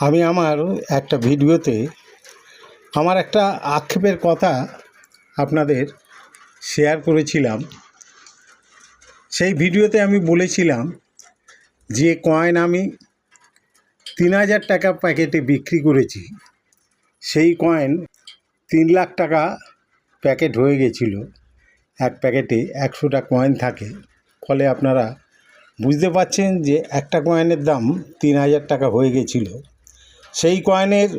আমি আমার একটা ভিডিওতে আমার একটা আক্ষেপের কথা আপনাদের শেয়ার করেছিলাম। সেই ভিডিওতে আমি বলেছিলাম যে কয়েন আমি তিন হাজার টাকা প্যাকেটে বিক্রি করেছি। সেই কয়েন তিন লাখ টাকা প্যাকেট হয়ে গেছিল। এক প্যাকেটে একশোটা কয়েন থাকে। ফলে আপনারা বুঝতে পারছেন যে একটা কয়েনের দাম তিন হাজার টাকা হয়ে গেছিল। সেই কয়েনের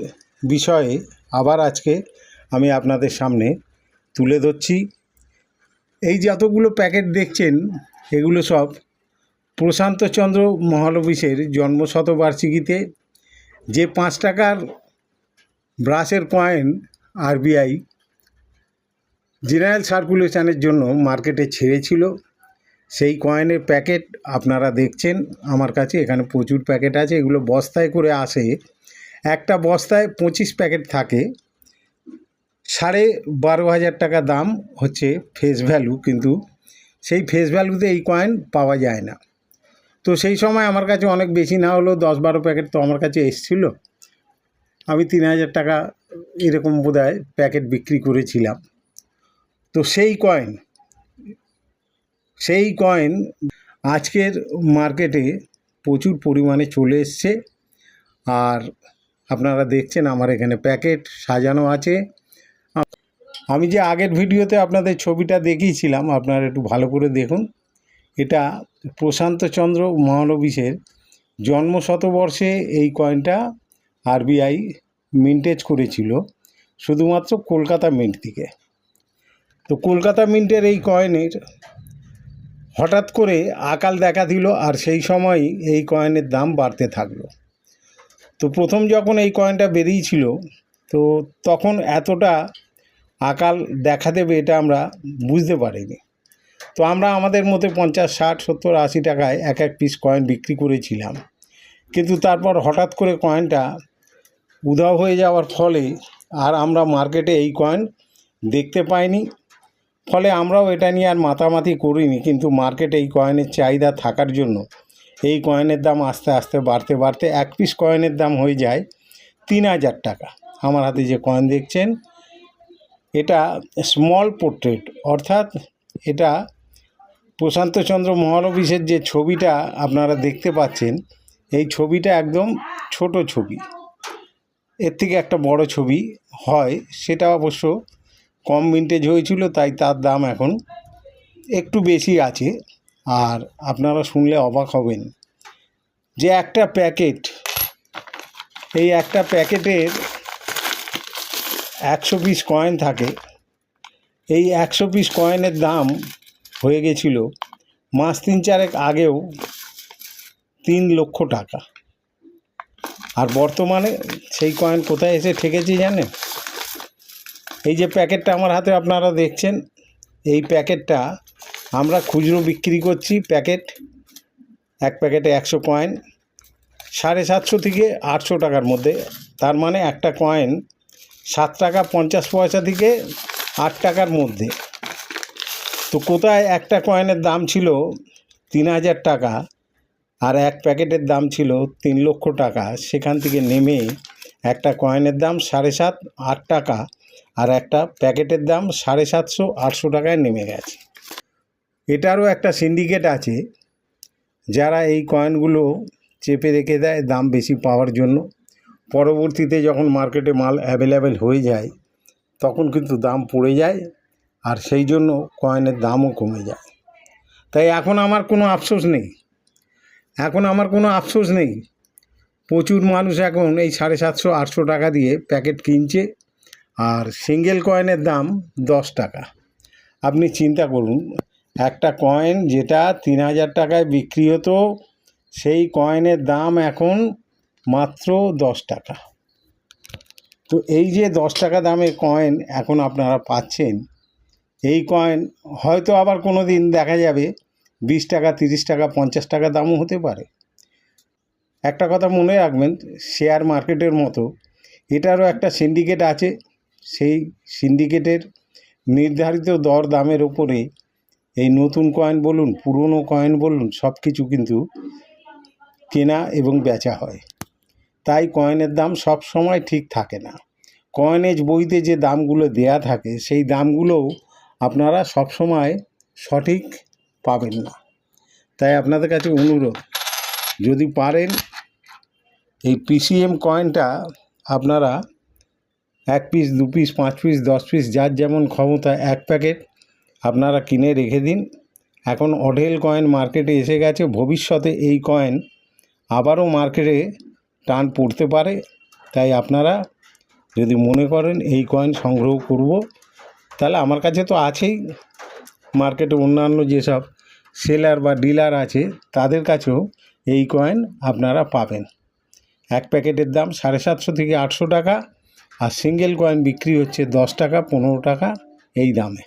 বিষয়ে আবার আজকে আমি আপনাদের সামনে তুলে ধরছি। এই যতগুলো প্যাকেট দেখছেন, এগুলো সব প্রশান্তচন্দ্র মহালবিশের জন্মশতবার্ষিকীতে। যে পাঁচ টাকার ব্রাশের কয়েন আরবিআই জেনারেল সার্কুলেশনের জন্য মার্কেটে ছেড়েছিল। সেই কয়েনের প্যাকেট আপনারা দেখছেন, আমার কাছে এখানে প্রচুর প্যাকেট আছে, এগুলো বস্তায় করে আসে। একটা বস্তায় পঁচিশ প্যাকেট থাকে। সাড়ে বারো হাজার টাকা দাম হচ্ছে ফেস ভ্যালু কিন্তু সেই ফেস ভ্যালুতে এই কয়েন পাওয়া যায় না। তো সেই সময় আমার কাছে অনেক বেশি না হলেও দশ বারো প্যাকেট তো আমার কাছে এসছিল। আমি তিন হাজার টাকা এরকম বোধহয় প্যাকেট বিক্রি করেছিলাম। তো সেই কয়েন সেই কয়েন আজকের মার্কেটে প্রচুর পরিমাণে চলে এসছে। আর আপনারা দেখছেন আমার এখানে প্যাকেট সাজানো আছে। আমি যে আগের ভিডিওতে আপনাদের ছবিটা দেখিয়েছিলাম, আপনারা একটু ভালো করে দেখুন। এটা প্রশান্তচন্দ্র মহানবিশের জন্ম শতবর্ষে এই কয়েনটা আরবিআই মিন্টেজ করেছিল, শুধুমাত্র কলকাতা মিন্ট থেকে। তো কলকাতা মিন্টের এই কয়েনের হঠাৎ করে আকাল দেখা দিল আর সেই সময় এই কয়েনের দাম বাড়তে থাকল। তো প্রথম যখন এই কয়েনটা বেরিয়েছিল, তো তখন এতটা আকাল দেখা দেবে এটা আমরা বুঝতে পারিনি। তো আমরা আমাদের মধ্যে পঞ্চাশ, ষাট, সত্তর, আশি টাকায় এক এক পিস কয়েন বিক্রি করেছিলাম। কিন্তু তারপর হঠাৎ করে কয়েনটা উধাও হয়ে যাওয়ার ফলে আর আমরা মার্কেটে এই কয়েন দেখতে পাইনি। ফলে আমরাও এটা নিয়ে আর মাতামাতি করিনি, কিন্তু মার্কেটে এই কয়েনের চাহিদা থাকার জন্য। এই কয়েনের দাম আস্তে আস্তে বাড়তে বাড়তে এক পিস কয়েনের দাম হয়ে যায় তিন হাজার টাকা। আমার হাতে যে কয়েন দেখছেন, এটা স্মল পোর্ট্রেট অর্থাৎ এটা প্রশান্তচন্দ্র মহালবিশের যে ছবিটা আপনারা দেখতে পাচ্ছেন, এই ছবিটা একদম ছোট ছবি। এর থেকে একটা বড় ছবি হয়, সেটা অবশ্য কম মিন্টেজ হয়েছিল, তাই তার দাম এখন একটু বেশি আছে। আর আপনারা শুনলে অবাক হবেন যে একটা প্যাকেট, এই একটা প্যাকেটের একশো পিস কয়েন থাকে। এই একশো পিস কয়েনের দাম হয়ে গেছিল মাস তিন চারেক আগেও তিন লক্ষ টাকা। আর বর্তমানে সেই কয়েন কোথায় এসে ঠেকেছে জানেন? এই যে প্যাকেটটা আমার হাতে আপনারা দেখছেন, এই প্যাকেটটা আমরা খুচরো বিক্রি করছি। প্যাকেট, এক প্যাকেটে একশো কয়েন, সাড়ে সাতশো থেকে আটশো টাকার মধ্যে। তার মানে একটা কয়েন সাত টাকা পঞ্চাশ পয়সা থেকে আট টাকার মধ্যে। তো কোথায় একটা কয়েনের দাম ছিল তিন হাজার টাকা আর এক প্যাকেটের দাম ছিল তিন লক্ষ টাকা, সেখান থেকে নেমে একটা কয়েনের দাম সাড়ে সাত, আট টাকা, আর একটা প্যাকেটের দাম সাড়ে সাতশো, আটশো টাকায় নেমে গেছে। এটারও একটা সিন্ডিকেট আছে, যারা এই কয়েনগুলো চেপে রেখে দেয় দাম বেশি পাওয়ার জন্য। পরবর্তীতে যখন মার্কেটে মাল অ্যাভেলেবেল হয়ে যায়, তখন কিন্তু দাম পড়ে যায়, আর সেই জন্য কয়েনের দামও কমে যায়। তাই এখন আমার কোনো আফসোস নেই। এখন আমার কোনো আফসোস নেই প্রচুর মানুষ এখন এই সাড়ে সাতশো, আটশো টাকা দিয়ে প্যাকেট কিনছে। আর সিঙ্গেল কয়েনের দাম দশ টাকা। আপনি চিন্তা করুন, একটা কয়েন যেটা তিন হাজার টাকায় বিক্রি হতো, সেই কয়েনের দাম এখন মাত্র দশ টাকা। তো এই যে দশ টাকা দামে কয়েন এখন আপনারা পাচ্ছেন, এই কয়েন হয়তো আবার কোনো দিন দেখা যাবে, বিশ টাকা, তিরিশ টাকা, পঞ্চাশ টাকা দামও হতে পারে। একটা কথা মনে রাখবেন শেয়ার মার্কেটের মতো, এটারও একটা সিন্ডিকেট আছে। সেই সিন্ডিকেটের নির্ধারিত দর দামের ওপরে এই নতুন কয়েন বলুন, পুরনো কয়েন বলুন সব কিছু কিন্তু কেনা এবং বেচা হয়। তাই কয়েনের দাম সব সময় ঠিক থাকে না। কয়েনেজ বইতে যে দামগুলো দেয়া থাকে, সেই দামগুলোও আপনারা সব সময় সঠিক পাবেন না। তাই আপনাদের কাছে অনুরোধ, যদি পারেন এই পিসিএম কয়েনটা আপনারা এক পিস দু পিস পাঁচ পিস দশ পিস যার যেমন ক্ষমতা, এক প্যাকেট আপনারা কিনে রেখে দিন। এখন অঢেল কয়েন মার্কেটে এসে গেছে। ভবিষ্যতে এই কয়েন আবারও মার্কেটে টান পড়তে পারে। তাই আপনারা যদি মনে করেন এই কয়েন সংগ্রহ করব, তাহলে আমার কাছে তো আছেই। মার্কেটে অন্যান্য যেসব সেলার বা ডিলার আছে, তাদের কাছেও এই কয়েন আপনারা পাবেন। এক প্যাকেটের দাম সাড়ে সাতশো থেকে আটশো টাকা, আর সিঙ্গেল কয়েন বিক্রি হচ্ছে দশ টাকা, পনেরো টাকা এই দামে।